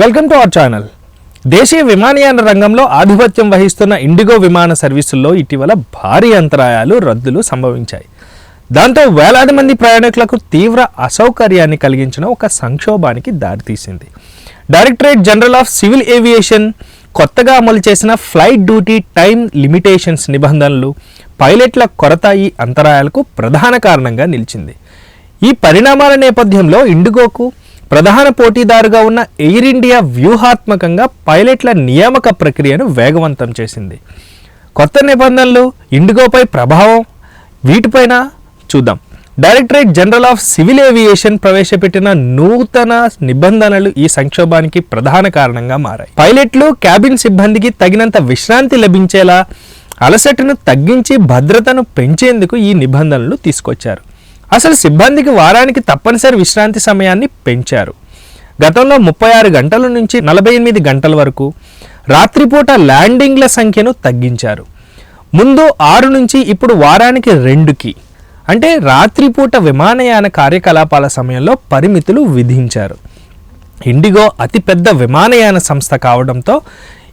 Welcome to our channel దేశీయ విమానయాన రంగంలో ఆధిపత్యం వహిస్తున్న ఇండిగో విమాన సర్వీసుల్లో ఇటీవల భారీ అంతరాయాలు రద్దులు సంభవించాయి. దాంతో వేలాది మంది ప్రయాణికులకు తీవ్ర అసౌకర్యాన్ని కలిగించిన ఒక సంక్షోభానికి దారితీసింది. Directorate General of Civil Aviation కొత్తగా అమలు చేసిన ఫ్లైట్ డ్యూటీ టైం లిమిటేషన్స్ నిబంధనలు పైలట్ల కొరత ఈ అంతరాయాలకు ప్రధాన కారణంగా నిలిచింది. ఈ పరిణామాల నేపథ్యంలో ఇండిగోకు ప్రధాన పోటీదారుగా ఉన్న ఎయిర్ ఇండియా వ్యూహాత్మకంగా పైలట్ల నియామక ప్రక్రియను వేగవంతం చేసింది. కొత్త నిబంధనలు ఇండిగోపై ప్రభావం వీటిపైన చూద్దాం. Directorate General of Civil Aviation ప్రవేశపెట్టిన నూతన నిబంధనలు ఈ సంక్షోభానికి ప్రధాన కారణంగా మారాయి. పైలట్లు క్యాబిన్ సిబ్బందికి తగినంత విశ్రాంతి లభించేలా అలసటను తగ్గించి భద్రతను పెంచేందుకు ఈ నిబంధనలు తీసుకొచ్చారు. అసలు సిబ్బందికి వారానికి తప్పనిసరి విశ్రాంతి సమయాన్ని పెంచారు. గతంలో ముప్పై ఆరు గంటల నుంచి నలభై ఎనిమిది గంటల వరకు రాత్రిపూట ల్యాండింగ్ల సంఖ్యను తగ్గించారు. ముందు ఆరు నుంచి ఇప్పుడు వారానికి రెండుకి. అంటే రాత్రిపూట విమానయాన కార్యకలాపాల సమయంలో పరిమితులు విధించారు. ఇండిగో అతిపెద్ద విమానయాన సంస్థ కావడంతో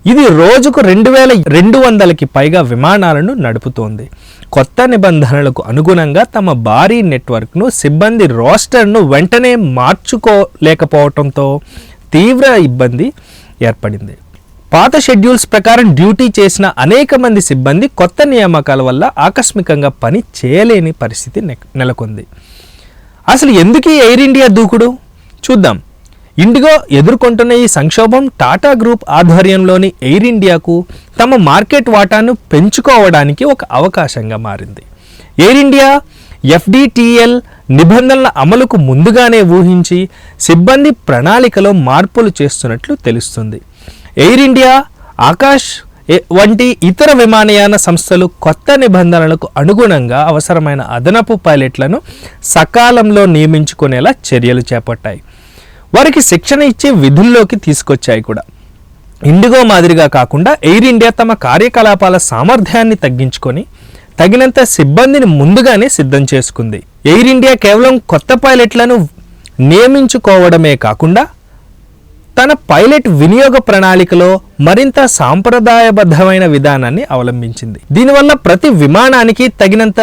ఇది రోజుకు రెండు వేల రెండు వందలకి పైగా విమానాలను నడుపుతోంది. కొత్త నిబంధనలకు అనుగుణంగా తమ భారీ నెట్వర్క్ను సిబ్బంది రోస్టర్ను వెంటనే మార్చుకోలేకపోవడంతో తీవ్ర ఇబ్బంది ఏర్పడింది. పాత షెడ్యూల్స్ ప్రకారం డ్యూటీ చేసిన అనేక మంది సిబ్బంది కొత్త నియామకాల వల్ల ఆకస్మికంగా పని చేయలేని పరిస్థితి నె- నెలకొంది. అసలు ఎందుకు ఎయిర్ ఇండియా దూకుడు? చూద్దాం. ఇండిగో ఎదుర్కొంటున్న ఈ సంక్షోభం టాటా గ్రూప్ ఆధ్వర్యంలోని ఎయిర్ ఇండియాకు తమ మార్కెట్ వాటాను పెంచుకోవడానికి ఒక అవకాశంగా మారింది. ఎయిర్ ఇండియా ఎఫ్డిటిఎల్ నిబంధనల అమలుకు ముందుగానే ఊహించి సిబ్బంది ప్రణాళికలో మార్పులు చేస్తున్నట్లు తెలుస్తుంది. ఎయిర్ ఇండియా ఆకాష్ వంటి ఇతర విమానయాన సంస్థలు కొత్త నిబంధనలకు అనుగుణంగా అవసరమైన అదనపు పైలట్లను సకాలంలో నియమించుకునేలా చర్యలు చేపట్టాయి. వారికి శిక్షణ ఇచ్చే విధుల్లోకి తీసుకొచ్చాయి కూడా. ఇండిగో మాదిరిగా కాకుండా ఎయిర్ ఇండియా తమ కార్యకలాపాల సామర్థ్యాన్ని తగ్గించుకొని తగినంత సిబ్బందిని ముందుగానే సిద్ధం చేసుకుంది. ఎయిర్ ఇండియా కేవలం కొత్త పైలట్లను నియమించుకోవడమే కాకుండా తన పైలట్ వినియోగ ప్రణాళికలో మరింత సాంప్రదాయబద్ధమైన విధానాన్ని అవలంబించింది. దీనివల్ల ప్రతి విమానానికి తగినంత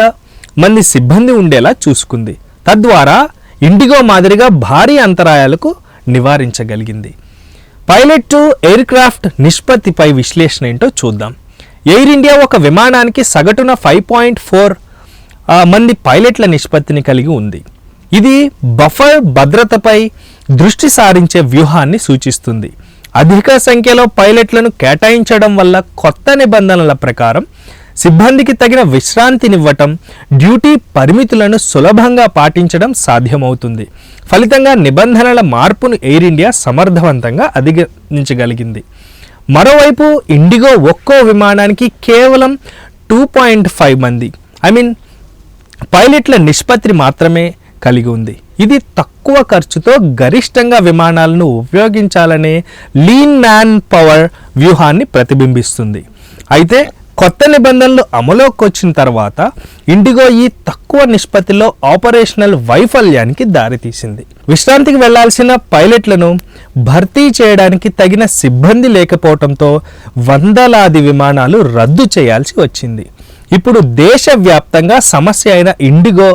మంది సిబ్బంది ఉండేలా చూసుకుంది. తద్వారా ఇండిగో మాదిరిగా భారీ అంతరాయాలకు నివారించగలిగింది. పైలట్ టు ఎయిర్ క్రాఫ్ట్ నిష్పత్తిపై విశ్లేషణ ఏంటో చూద్దాం. ఎయిర్ ఇండియా ఒక విమానానికి సగటున ఫైవ్ పాయింట్ ఫోర్ మంది పైలట్ల నిష్పత్తిని కలిగి ఉంది. ఇది బఫర్ భద్రతపై దృష్టి సారించే వ్యూహాన్ని సూచిస్తుంది. అధిక సంఖ్యలో పైలట్లను కేటాయించడం వల్ల కొత్త నిబంధనల ప్రకారం సిబ్బందికి తగిన విశ్రాంతినివ్వటం డ్యూటీ పరిమితులను సులభంగా పాటించడం సాధ్యమవుతుంది. ఫలితంగా నిబంధనల మార్పును ఎయిర్ ఇండియా సమర్థవంతంగా అధిగమించగలిగింది. మరోవైపు ఇండిగో ఒక్కో విమానానికి కేవలం టూ పాయింట్ ఫైవ్ మంది. ఐ మీన్ పైలట్ల నిష్పత్తి మాత్రమే కలిగి ఉంది. ఇది తక్కువ ఖర్చుతో గరిష్టంగా విమానాలను ఉపయోగించాలనే లీన్ మ్యాన్ పవర్ వ్యూహాన్ని ప్రతిబింబిస్తుంది. అయితే కొత్త నిబంధనలు అమలులోకి వచ్చిన తర్వాత ఇండిగో ఈ తక్కువ నిష్పత్తిలో ఆపరేషనల్ వైఫల్యానికి దారితీసింది. విశ్రాంతికి వెళ్ళాల్సిన పైలట్లను భర్తీ చేయడానికి తగిన సిబ్బంది లేకపోవడంతో వందలాది విమానాలు రద్దు చేయాల్సి వచ్చింది. ఇప్పుడు దేశవ్యాప్తంగా సమస్య అయిన ఇండిగో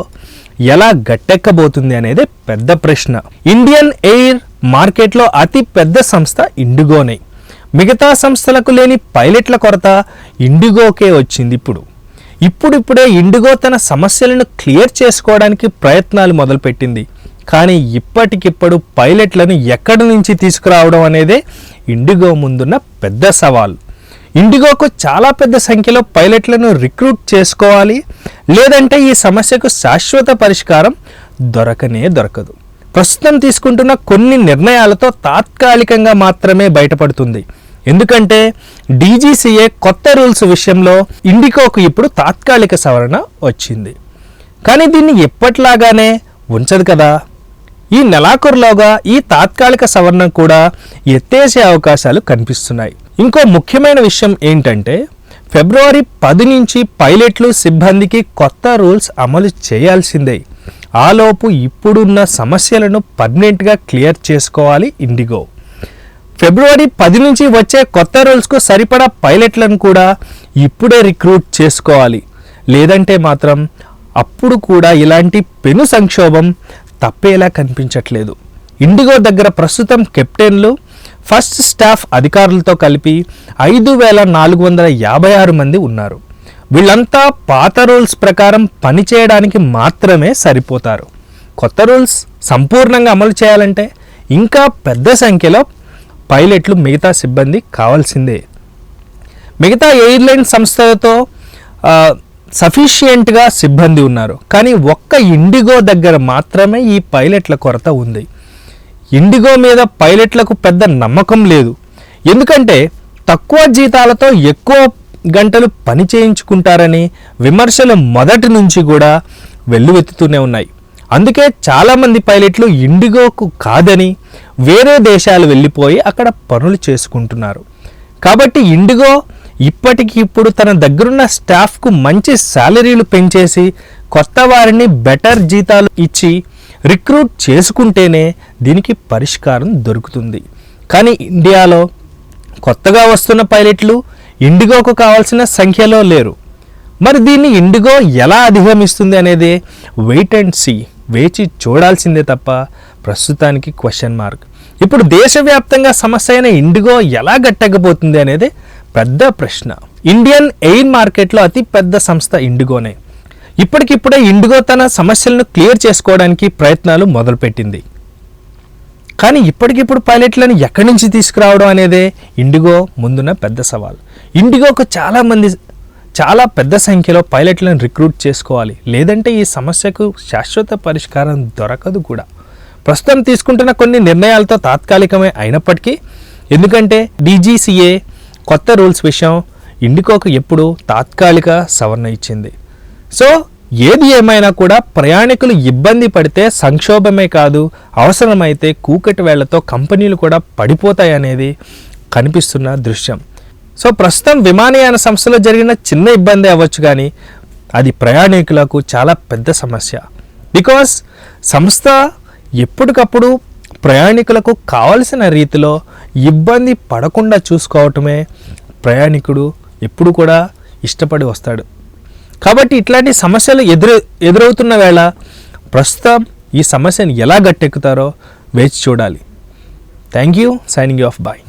ఎలా గట్టెక్కబోతుంది అనేది పెద్ద ప్రశ్న. ఇండియన్ ఎయిర్ మార్కెట్లో అతి పెద్ద సంస్థ ఇండిగోనే. మిగతా సంస్థలకు లేని పైలట్ల కొరత ఇండిగోకే వచ్చింది ఇప్పుడు. ఇప్పుడిప్పుడే ఇండిగో తన సమస్యలను క్లియర్ చేసుకోవడానికి ప్రయత్నాలు మొదలుపెట్టింది. కానీ ఇప్పటికిప్పుడు పైలట్లను ఎక్కడి నుంచి తీసుకురావడం అనేదే ఇండిగో ముందున్న పెద్ద సవాల్. ఇండిగోకు చాలా పెద్ద సంఖ్యలో పైలట్లను రిక్రూట్ చేసుకోవాలి. లేదంటే ఈ సమస్యకు శాశ్వత పరిష్కారం దొరకనే దొరకదు. ప్రస్తుతం తీసుకుంటున్న కొన్ని నిర్ణయాలతో తాత్కాలికంగా మాత్రమే బయటపడుతుంది. ఎందుకంటే డీజీసీఏ కొత్త రూల్స్ విషయంలో ఇండిగోకు ఇప్పుడు తాత్కాలిక సవరణ వచ్చింది. కానీ దీన్ని ఎప్పట్లాగానే ఉంచదు కదా. ఈ నెలాఖరులోగా ఈ తాత్కాలిక సవరణ కూడా ఎత్తేసే అవకాశాలు కనిపిస్తున్నాయి. ఇంకో ముఖ్యమైన విషయం ఏంటంటే ఫిబ్రవరి పది నుంచి పైలట్లు సిబ్బందికి కొత్త రూల్స్ అమలు చేయాల్సిందే. ఆలోపు ఇప్పుడున్న సమస్యలను పర్మనెంట్గా క్లియర్ చేసుకోవాలి ఇండిగో. ఫిబ్రవరి పది నుంచి వచ్చే కొత్త రూల్స్కు సరిపడా పైలట్లను కూడా ఇప్పుడే రిక్రూట్ చేసుకోవాలి. లేదంటే మాత్రం అప్పుడు కూడా ఇలాంటి పెను సంక్షోభం తప్పేలా కనిపించట్లేదు. ఇండిగో దగ్గర ప్రస్తుతం కెప్టెన్లు ఫస్ట్ స్టాఫ్ అధికారులతో కలిపి ఐదు వేల నాలుగు వందల యాభై ఆరు మంది ఉన్నారు. వీళ్ళంతా పాత రూల్స్ ప్రకారం పనిచేయడానికి మాత్రమే సరిపోతారు. కొత్త రూల్స్ సంపూర్ణంగా అమలు చేయాలంటే ఇంకా పెద్ద సంఖ్యలో పైలట్లు మిగతా సిబ్బంది కావాల్సిందే. మిగతా ఎయిర్లైన్ సంస్థలతో సఫిషియెంట్గా సిబ్బంది ఉన్నారు. కానీ ఒక్క ఇండిగో దగ్గర మాత్రమే ఈ పైలట్ల కొరత ఉంది. ఇండిగో మీద పైలట్లకు పెద్ద నమ్మకం లేదు. ఎందుకంటే తక్కువ జీతాలతో ఎక్కువ గంటలు పని చేయించుకుంటారని విమర్శలు మొదటి నుంచి కూడా వెల్లువెత్తుతూనే ఉన్నాయి. అందుకే చాలామంది పైలట్లు ఇండిగోకు కాదని వేరే దేశాలు వెళ్ళిపోయి అక్కడ పనులు చేసుకుంటున్నారు. కాబట్టి ఇండిగో ఇప్పటికి ఇప్పుడు తన దగ్గరున్న స్టాఫ్కు మంచి శాలరీలు పెంచేసి కొత్త వారిని బెటర్ జీతాలు ఇచ్చి రిక్రూట్ చేసుకుంటేనే దీనికి పరిష్కారం దొరుకుతుంది. కానీ ఇండియాలో కొత్తగా వస్తున్న పైలట్లు ఇండిగోకు కావాల్సిన సంఖ్యలో లేరు. మరి దీన్ని ఇండిగో ఎలా అధిగమిస్తుంది అనేది వెయిట్ అండ్ సీ వేచి చూడాల్సిందే తప్ప ప్రస్తుతానికి క్వశ్చన్ మార్క్. ఇప్పుడు దేశవ్యాప్తంగా సమస్య అయిన ఇండిగో ఎలా గట్టకపోతుంది అనేది పెద్ద ప్రశ్న. ఇండియన్ ఎయిర్ మార్కెట్లో అతి పెద్ద సంస్థ ఇండిగోనే. ఇప్పటికిప్పుడే ఇండిగో తన సమస్యలను క్లియర్ చేసుకోవడానికి ప్రయత్నాలు మొదలుపెట్టింది. కానీ ఇప్పటికిప్పుడు పైలట్లను ఎక్కడి నుంచి తీసుకురావడం అనేదే ఇండిగో ముందున్న పెద్ద సవాల్. ఇండిగోకు చాలామంది చాలా పెద్ద సంఖ్యలో పైలట్లను రిక్రూట్ చేసుకోవాలి. లేదంటే ఈ సమస్యకు శాశ్వత పరిష్కారం దొరకదు కూడా. ప్రస్తుతం తీసుకుంటున్న కొన్ని నిర్ణయాలతో తాత్కాలికమే అయినప్పటికీ ఎందుకంటే డీజీసీఏ కొత్త రూల్స్ విషయం ఇండికోకు ఎప్పుడు తాత్కాలిక సవరణ ఇచ్చింది. సో ఏది ఏమైనా కూడా ప్రయాణికులు ఇబ్బంది పడితే సంక్షోభమే కాదు అవసరమైతే కూకటి వేళ్ళతో కంపెనీలు కూడా పడిపోతాయి అనేది కనిపిస్తున్న దృశ్యం. సో ప్రస్తుతం విమానయాన సంస్థలో జరిగిన చిన్న ఇబ్బంది అవ్వచ్చు కానీ అది ప్రయాణికులకు చాలా పెద్ద సమస్య. బికాస్ సంస్థ ఎప్పటికప్పుడు ప్రయాణికులకు కావలసిన రీతిలో ఇబ్బంది పడకుండా చూసుకోవటమే ప్రయాణికుడు ఎప్పుడు కూడా ఇష్టపడి వస్తాడు. కాబట్టి ఇట్లాంటి సమస్యలు ఎదురు ఎదురవుతున్న వేళ ప్రస్తుతం ఈ సమస్యను ఎలా గట్టెక్కుతారో వేచి చూడాలి. Thank you signing off bye